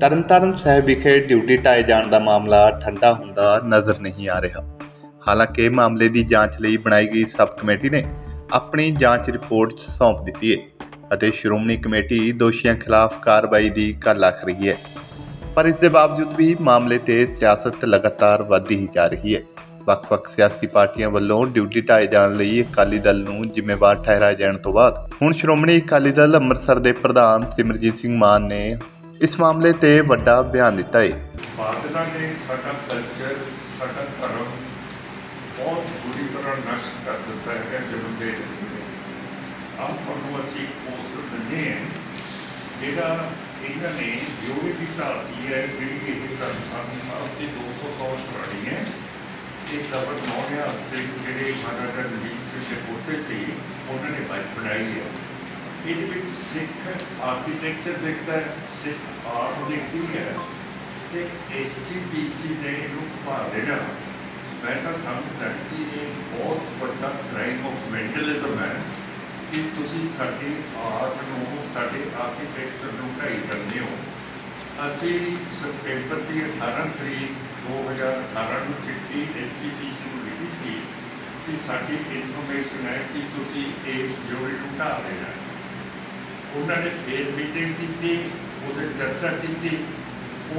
ਤਰਨਤਾਰਨ ਸਾਹਿਬ ਵਿਖੇ ਡਿਊਟੀ ਢਾਏ ਜਾਣ ਦਾ ਮਾਮਲਾ ਠੰਡਾ ਹੁੰਦਾ ਨਜ਼ਰ ਨਹੀਂ ਆ ਰਿਹਾ। ਹਾਲਾਂਕਿ ਮਾਮਲੇ ਦੀ ਜਾਂਚ ਲਈ ਬਣਾਈ ਗਈ ਸਬ ਕਮੇਟੀ ਨੇ ਆਪਣੀ ਜਾਂਚ ਰਿਪੋਰਟ ਸੌਂਪ ਦਿੱਤੀ ਹੈ ਅਤੇ ਸ਼੍ਰੋਮਣੀ ਕਮੇਟੀ ਦੋਸ਼ੀਆਂ ਖਿਲਾਫ ਕਾਰਵਾਈ ਦੀ ਗੱਲ ਆਖ ਰਹੀ ਹੈ। ਪਰ ਇਸ ਦੇ ਬਾਵਜੂਦ ਵੀ ਮਾਮਲੇ ਤੇ ਸਿਆਸਤ ਲਗਾਤਾਰ ਵਧਦੀ ਹੀ ਜਾ ਰਹੀ ਹੈ। ਵੱਖ-ਵੱਖ ਸਿਆਸੀ ਪਾਰਟੀਆਂ ਵੱਲੋਂ ਡਿਊਟੀ ਢਾਏ ਜਾਣ ਲਈ ਅਕਾਲੀ ਦਲ ਨੂੰ ਜ਼ਿੰਮੇਵਾਰ ਠਹਿਰਾਏ ਜਾਣ ਤੋਂ ਬਾਅਦ ਹੁਣ ਸ਼੍ਰੋਮਣੀ ਅਕਾਲੀ ਦਲ ਅੰਮ੍ਰਿਤਸਰ ਦੇ ਪ੍ਰਧਾਨ ਸਿਮਰਜੀਤ ਸਿੰਘ ਮਾਨ ਨੇ ਇਸ ਮਾਮਲੇ ਤੇ ਵੱਡਾ ਬਿਆਨ ਦਿੱਤਾ ਹੈ ਬਾਦਲਾਂ ਨੇ ਸਾਡਾ ਕਲਚਰ ਸਾਡਾ ਧਰਮ ਬਹੁਤ ਬੁਰੀ ਤਰ੍ਹਾਂ ਨਸ਼ਟ ਕਰ ਦਿੱਤਾ ਹੈ, ਜਦੋਂ ਦੇ ਆਪ ਨੂੰ ਅਸੀਂ ਪੋਸਟਰ ਦਿੰਦੇ ਹਾਂ, ਜਿਹੜਾ ਇਹਨਾਂ ਨੇ ਜੋ ਵੀ ਧਾਰਤੀ ਹੈ, ਜਿਹੜੀ ਇਹ ਧਰਮ ਸਾਹਿਬ ਸੇ 200 ਸਾਲ ਪੁਰਾਣੀ ਹੈ। ਇਹ ਕਬਰ ਨੌਨਿਆ ਸਿੰਘ ਜਿਹੜੇ ਮਹਾਰਾਜਾ ਰਣਜੀਤ ਸਿੰਘ ਦੇ ਪੋਤੇ ਸੀ, ਉਹਨਾਂ ਨੇ ਬਾਈ ਬਣਾਈ ਹੈ। ਇਹਦੇ ਵਿੱਚ ਸਿੱਖ ਆਰਕੀਟੈਕਚਰ ਦਿਖਦਾ ਹੈ, ਸਿੱਖ ਆਰਟ ਦੇਖਦੀ ਹੈ ਤੇ ਐਸਜੀਪੀਸੀ ਨੇ ਇਹਨੂੰ ਭਾਰ ਦੇਣਾ ਮੈਂ ਤਾਂ ਸਮਝਦਾ ਕਿ ਇਹ ਬਹੁਤ ਵੱਡਾ ਕ੍ਰਾਈਮ ਆਫ ਮੈਂਟਲਿਜ਼ਮ ਹੈ ਕਿ ਤੁਸੀਂ ਸਾਡੀ ਆਰਟ ਨੂੰ, ਸਾਡੇ ਆਰਕੀਟੈਕਚਰ ਨੂੰ ਢਾਈ ਕਰਦੇ ਹੋ। ਅਸੀਂ ਸਤੰਬਰ ਦੀ 18 ਤਰੀਕ 2018 ਨੂੰ ਚਿੱਠੀ ਐਸਜੀਪੀਸੀ ਨੂੰ ਲਿਖੀ ਸੀ ਕਿ ਸਾਡੀ ਇਨਫੋਰਮੇਸ਼ਨ ਹੈ ਕਿ ਤੁਸੀਂ ਇਸ ਜੋੜੀ ਨੂੰ ਢਾਹ ਦੇਣਾ ਉਹਨਾਂ ਨੇ ਫੇਰ ਮੀਟਿੰਗ ਕੀਤੀ, ਉਹਦੇ ਚਰਚਾ ਕੀਤੀ।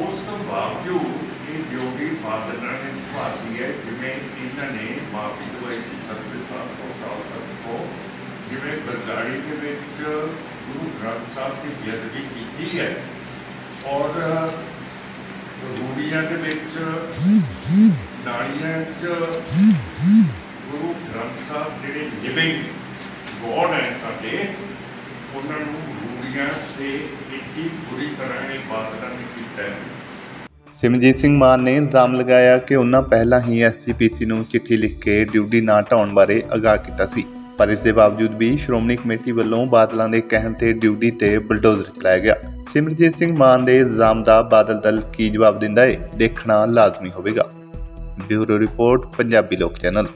ਉਸ ਤੋਂ ਬਾਵਜੂਦ ਇਹ ਜੋਗੀ ਬਾਦਲਾਂ ਨੇ ਭਾਰਤੀ ਹੈ, ਜਿਵੇਂ ਇਹਨਾਂ ਨੇ ਮਾਫੀ ਦਵਾਈ ਸੀ ਸਰਸੇ ਸਾਹਿਬ ਤੋਂ ਕਾਲ ਤੋਂ। ਜਿਵੇਂ ਬਰਗਾੜੀ ਦੇ ਵਿੱਚ ਗੁਰੂ ਗ੍ਰੰਥ ਸਾਹਿਬ ਦੀ ਬੇਅਦਬੀ ਕੀਤੀ ਹੈ ਔਰ ਰੂੜੀਆਂ ਦੇ ਵਿੱਚ ਨਾਲੀਆਂ 'ਚ ਗੁਰੂ ਗ੍ਰੰਥ ਸਾਹਿਬ ਜਿਹੜੇ ਲਿਵਿੰਗ ਗੋਡ ਹੈ ਸਾਡੇ ਉਹਨਾਂ ਨੂੰ ਰੂੜੀਆਂ ਤੇ ਇੱਡੀ ਬੁਰੀ ਤਰ੍ਹਾਂ ਇਹ ਬਾਦਲਾਂ ਨੇ ਕੀਤਾ ਹੈ। ਸਿਮਰਜੀਤ ਸਿੰਘ ਮਾਨ ਨੇ ਇਲਜ਼ਾਮ ਲਗਾਇਆ ਕਿ ਉਹਨਾਂ ਪਹਿਲਾਂ ਹੀ ਐਸਜੀਪੀਸੀ ਨੂੰ ਚਿੱਠੀ ਲਿਖ ਕੇ ਡਿਊਟੀ ਨਾ ਢਾਉਣ ਬਾਰੇ ਅਗਾਹ ਕੀਤਾ ਸੀ। ਪਰ ਇਸ ਦੇ ਬਾਵਜੂਦ ਵੀ ਸ਼੍ਰੋਮਣੀ ਕਮੇਟੀ ਵੱਲੋਂ ਬਾਦਲਾਂ ਦੇ ਕਹਿਣ ਤੇ ਡਿਊਟੀ ਤੇ ਬਲਡੋਜ਼ਰ ਚਲਾਇਆ ਗਿਆ। ਸਿਮਰਜੀਤ ਸਿੰਘ ਮਾਨ ਦੇ ਇਲਜ਼ਾਮ ਦਾ ਬਾਦਲ ਦਲ ਕੀ ਜਵਾਬ ਦਿੰਦਾ ਹੈ ਦੇਖਣਾ ਲਾਜ਼ਮੀ ਹੋਵੇਗਾ। ਬਿਊਰੋ ਰਿਪੋਰਟ, ਪੰਜਾਬੀ ਲੋਕ ਚੈਨਲ।